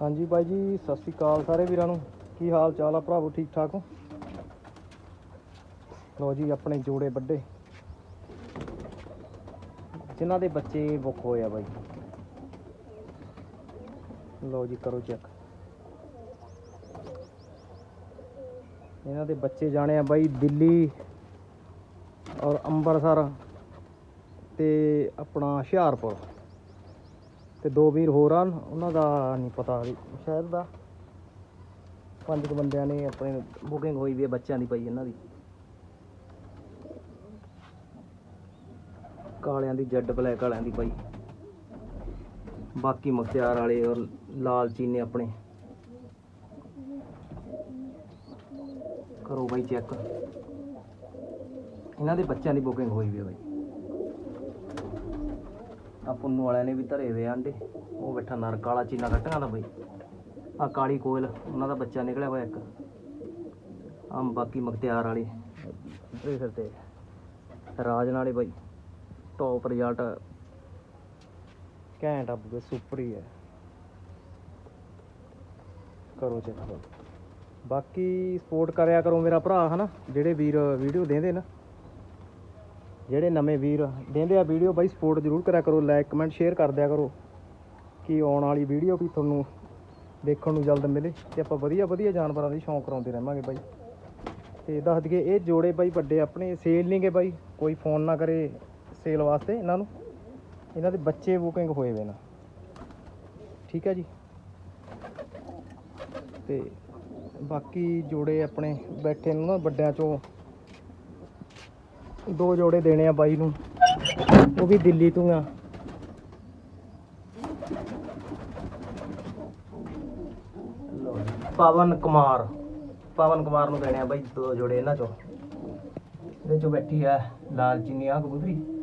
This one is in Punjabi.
ਹਾਂਜੀ ਬਾਈ ਜੀ, ਸਤਿ ਸ਼੍ਰੀ ਅਕਾਲ ਸਾਰੇ ਵੀਰਾਂ ਨੂੰ। ਕੀ ਹਾਲ ਚਾਲ ਆ ਭਰਾਵੋ, ਠੀਕ ਠਾਕ ਹੋ? ਲੋ ਜੀ, ਆਪਣੇ ਜੋੜੇ ਵੱਡੇ। ਜਿਨ੍ਹਾਂ ਦੇ ਬੱਚੇ ਬੁੱਕ ਹੋਏ ਆ ਬਾਈ। ਲੋ ਜੀ, ਕਰੋ ਚੈੱਕ। ਇਹਨਾਂ ਦੇ ਬੱਚੇ ਜਾਣੇ ਆ ਬਾਈ ਦਿੱਲੀ ਔਰ ਅੰਮ੍ਰਿਤਸਰ ਤੇ ਆਪਣਾ ਹੁਸ਼ਿਆਰਪੁਰ। ਤੇ ਦੋ ਵੀਰ ਹੋਰ ਹਨ, ਉਹਨਾਂ ਦਾ ਨਹੀਂ ਪਤਾ ਸ਼ਹਿਰ ਦਾ। ਪੰਜ ਕੁ ਬੰਦਿਆਂ ਨੇ ਆਪਣੇ ਬੁਕਿੰਗ ਹੋਈ ਵੀ ਹੈ ਬੱਚਿਆਂ ਦੀ ਪਈ ਇਹਨਾਂ ਦੀ। ਕਾਲਿਆਂ ਦੀ ਜੈਡ ਬਲੈਕ ਵਾਲਿਆਂ ਦੀ ਪਈ। ਬਾਕੀ ਮੁਖਤਿਆਰ ਵਾਲੇ ਔਰ ਲਾਲ ਚੀਨੇ ਆਪਣੇ। ਕਰੋ ਬਾਈ ਚੈੱਕ ਇਹਨਾਂ ਦੇ ਬੱਚਿਆਂ ਦੀ ਬੁਕਿੰਗ ਹੋਈ ਵੀ ਹੈ ਬਾਈ। ਆ ਪੁੰਨੂ ਵਾਲਿਆਂ ਨੇ ਵੀ ਧਰੇ ਹੋਏ ਆਂਡੇ। ਉਹ ਬੈਠਾ ਨਰ ਕਾਲਾ ਚੀਨਾ ਕੱਟਾਂ ਦਾ ਬਈ। ਆ ਕਾਲੀ ਕੋਇਲ, ਉਹਨਾਂ ਦਾ ਬੱਚਾ ਨਿਕਲਿਆ ਹੋਇਆ ਇੱਕ। ਆ ਬਾਕੀ ਮਖਤਿਆਰ ਵਾਲੇ। ਇੱਧਰ ਫਿਰਦੇ ਰਾਜ ਨਾਲੇ ਬਈ ਟੌਪ ਰਿਜ਼ਲਟ ਘੈਂਟ ਆ ਬਈ ਸੁਪਰ ਹੀ ਹੈ ਕਰੋ ਚੈੱਕ। ਬਾਕੀ ਸਪੋਰਟ ਕਰਿਆ ਕਰੋ ਮੇਰਾ ਭਰਾ, ਹਨਾ? ਜਿਹੜੇ ਵੀਰ ਵੀਡੀਓ ਦੇਂਦੇ ਨਾ। ਜਿਹੜੇ ਨਵੇਂ ਵੀਰ ਦੇਂਦੇ ਆ ਵੀਡੀਓ, ਬਾਈ ਸਪੋਰਟ ਜ਼ਰੂਰ ਕਰਿਆ ਕਰੋ ਲਾਈਕ ਕਮੈਂਟ ਸ਼ੇਅਰ ਕਰ ਦਿਆ ਕਰੋ ਕਿ ਆਉਣ ਵਾਲੀ ਵੀਡੀਓ ਵੀ ਤੁਹਾਨੂੰ ਦੇਖਣ ਨੂੰ ਜਲਦ ਮਿਲੇ ਤੇ ਆਪਾਂ ਵਧੀਆ ਵਧੀਆ ਜਾਨਵਰਾਂ ਦੀ ਸ਼ੌਂਕ ਕਰਾਉਂਦੇ ਰਹਾਂਗੇ ਬਾਈ। ਤੇ ਦੱਸ ਦਈਏ, ਇਹ ਜੋੜੇ ਬਾਈ ਵੱਡੇ ਆਪਣੇ ਸੇਲ ਨਹੀਂਗੇ ਬਾਈ, ਕੋਈ ਫੋਨ ਨਾ ਕਰੇ ਸੇਲ ਵਾਸਤੇ ਇਹਨਾਂ ਨੂੰ। ਇਹਨਾਂ ਦੇ ਬੱਚੇ ਬੁਕਿੰਗ ਹੋਏ ਵੇ ਨਾ। ਠੀਕ ਹੈ ਜੀ। ਤੇ ਬਾਕੀ ਜੋੜੇ ਆਪਣੇ ਬੈਠੇ ਨੂੰ ਨਾ ਵੱਡਿਆਂ ਚੋਂ ਦੋ ਜੋੜੇ ਦੇਣੇ ਆ ਬਾਈ ਨੂੰ। ਉਹ ਵੀ ਦਿੱਲੀ ਤੋਂ ਆ। ਪਵਨ ਕੁਮਾਰ। ਪਵਨ ਕੁਮਾਰ ਨੂੰ ਦੇਣੇ ਆ ਬਾਈ ਦੋ ਜੋੜੇ ਇਹਨਾਂ ਚੋਂ। ਇਹਦੇ ਚੋਂ ਬੈਠੀ ਆ ਲਾਲ ਚੀਨੀ ਆ ਕਬੂਤਰੀ।